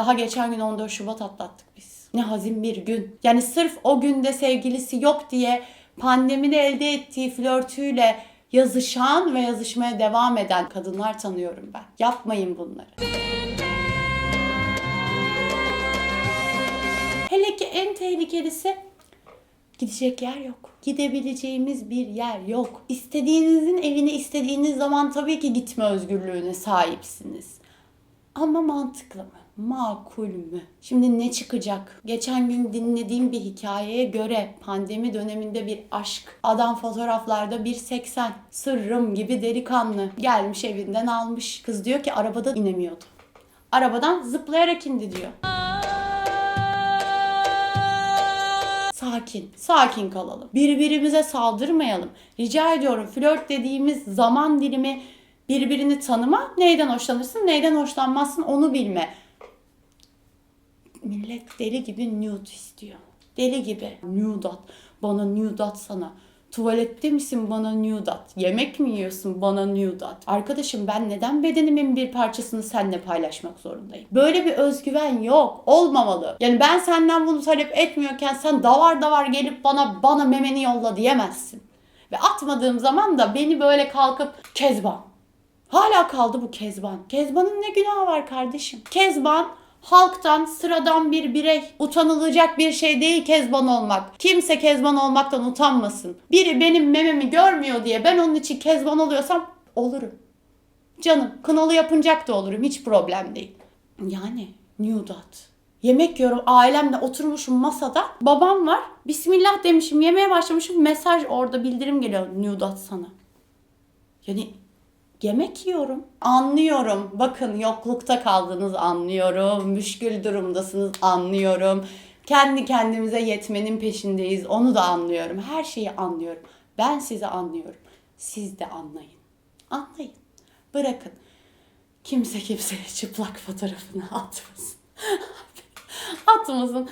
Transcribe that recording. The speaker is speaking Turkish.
Daha geçen gün 14 Şubat atlattık biz. Ne hazin bir gün. Yani sırf o günde sevgilisi yok diye pandemide elde ettiği flörtüyle yazışan ve yazışmaya devam eden kadınlar tanıyorum ben. Yapmayın bunları. Hele ki en tehlikelisi gidecek yer yok. Gidebileceğimiz bir yer yok. İstediğinizin evine istediğiniz zaman tabii ki gitme özgürlüğüne sahipsiniz. Ama mantıklı mı? Makul mü? Şimdi ne çıkacak? Geçen gün dinlediğim bir hikayeye göre pandemi döneminde bir aşk. Adam fotoğraflarda 1.80. Sırrım gibi delikanlı. Gelmiş evinden almış. Kız diyor ki arabadan inemiyordu. Arabadan zıplayarak indi diyor. Sakin, sakin kalalım. Birbirimize saldırmayalım. Rica ediyorum flört dediğimiz zaman dilimi birbirini tanıma. Neyden hoşlanırsın, neyden hoşlanmazsın onu bilme. Millet deli gibi nude istiyor. Deli gibi. Nude at. Bana nude at sana. Tuvalette misin bana nude at. Yemek mi yiyorsun bana nude at. Arkadaşım ben neden bedenimin bir parçasını seninle paylaşmak zorundayım? Böyle bir özgüven yok. Olmamalı. Yani ben senden bunu talep etmiyorken sen davar davar gelip bana bana memeni yolla diyemezsin. Ve atmadığım zaman da beni böyle kalkıp Kezban. Hala kaldı bu Kezban. Kezban'ın ne günahı var kardeşim? Kezban halktan sıradan bir birey. Utanılacak bir şey değil Kezban olmak. Kimse Kezban olmaktan utanmasın. Biri benim mememi görmüyor diye ben onun için Kezban oluyorsam olurum. Canım kınalı yapınacak da olurum hiç problem değil. Yani nude at. Yemek yiyorum ailemle oturmuşum masada. Babam var. Bismillah demişim yemeye başlamışım. Mesaj orada bildirim geliyor. Nude at sana. Yani yemek yiyorum. Anlıyorum. Bakın yoklukta kaldınız anlıyorum. Müşkül durumdasınız anlıyorum. Kendi kendimize yetmenin peşindeyiz. Onu da anlıyorum. Her şeyi anlıyorum. Ben sizi anlıyorum. Siz de anlayın. Anlayın. Bırakın. Kimse kimseye çıplak fotoğrafını atmasın. atmasın.